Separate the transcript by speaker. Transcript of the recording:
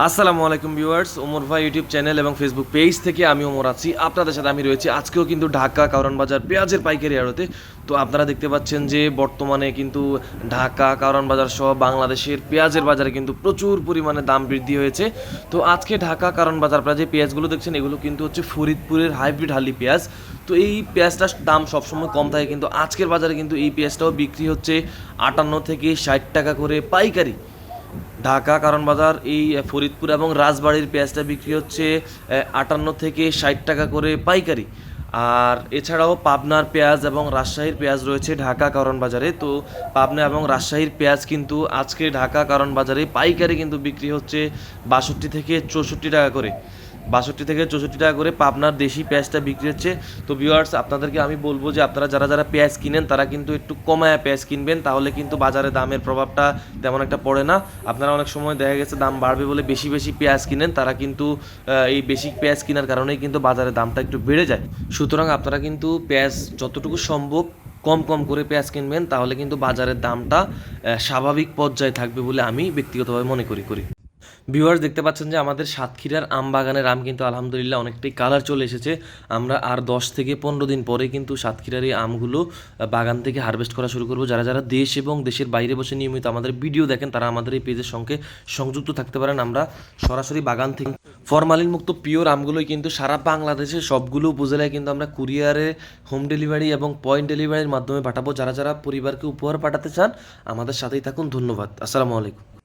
Speaker 1: আসসালামু আলাইকুম ভিউয়ার্স, ওমর ভাই ইউটিউব চ্যানেল এবং ফেসবুক পেজ থেকে আমি ওমর আছি। আপনাদের সাথে আমি রয়েছি। আজকেও কিন্তু ঢাকা কারণ বাজার পেঁয়াজের পাইকারি আড়তে তো আপনারা দেখতে পাচ্ছেন যে বর্তমানে কিন্তু ঢাকা কারণ বাজার সহ বাংলাদেশের পেঁয়াজের বাজারে কিন্তু প্রচুর পরিমাণে দাম বৃদ্ধি হয়েছে। তো আজকে ঢাকা কারণ বাজার আপনারা যে পেঁয়াজগুলো দেখছেন, এগুলো কিন্তু হচ্ছে ফরিদপুরের হাইব্রিড হালি পেঁয়াজ। তো এই পেঁয়াজটার দাম সবসময় কম থাকে, কিন্তু আজকের বাজারে কিন্তু এই পেঁয়াজটাও বিক্রি হচ্ছে আটান্ন থেকে ষাট টাকা করে পাইকারি। ঢাকা কারণ বাজার, এই ফরিদপুর এবং রাজবাড়ির পেঁয়াজটা বিক্রি হচ্ছে আটান্ন থেকে ষাট টাকা করে পাইকারি। আর এছাড়াও পাবনার পেঁয়াজ এবং রাজশাহীর পেঁয়াজ রয়েছে ঢাকা কারণ বাজারে। তো পাবনা এবং রাজশাহীর পেঁয়াজ কিন্তু আজকে ঢাকা কারণ বাজারে পাইকারি কিন্তু বিক্রি হচ্ছে বাষট্টি থেকে চৌষট্টি টাকা করে। বাষট্টি থেকে চৌষট্টি টাকা করে পাবনার দেশি পেঁয়াজটা বিক্রি হচ্ছে। তো ভিউয়ার্স আপনাদেরকে আমি বলব যে আপনারা যারা যারা পেঁয়াজ কিনেন, তারা কিন্তু একটু কমায় পেঁয়াজ কিনবেন, তাহলে কিন্তু বাজারে দামের প্রভাবটা তেমন একটা পড়ে না। আপনারা অনেক সময় দেখা গেছে দাম বাড়বে বলে বেশি বেশি পেঁয়াজ কিনেন, তারা কিন্তু এই বেশি পেঁয়াজ কেনার কারণেই কিন্তু বাজারে দামটা একটু বেড়ে যায়। সুতরাং আপনারা কিন্তু পেঁয়াজ যতটুকু সম্ভব কম কম করে পেঁয়াজ কিনবেন, তাহলে কিন্তু বাজারের দামটা স্বাভাবিক পর্যায়ে থাকবে বলে আমি ব্যক্তিগতভাবে মনে করি করি। ভিউয়ার্স দেখতে পাচ্ছেন যে আমাদের সাতক্ষীরার আম বাগানের আম কিন্তু আলহামদুলিল্লাহ অনেকটাই কালার চলে এসেছে। আমরা আর দশ থেকে পনেরো দিন পরে কিন্তু সাতক্ষীরার এই আমগুলো বাগান থেকে হারভেস্ট করা শুরু করব। যারা যারা দেশ এবং দেশের বাইরে বসে নিয়মিত আমাদের ভিডিও দেখেন, তারা আমাদের এই পেজের সঙ্গে সংযুক্ত থাকতে পারেন। আমরা সরাসরি বাগান থেকে ফরমালিন মুক্ত পিওর আমগুলোই কিন্তু সারা বাংলাদেশে সবগুলো উপজেলায় কিন্তু আমরা কুরিয়ারে হোম ডেলিভারি এবং পয়েন্ট ডেলিভারির মাধ্যমে পাঠাবো। যারা যারা পরিবারকে উপহার পাঠাতে চান, আমাদের সাথেই থাকুন। ধন্যবাদ। আসসালামু আলাইকুম।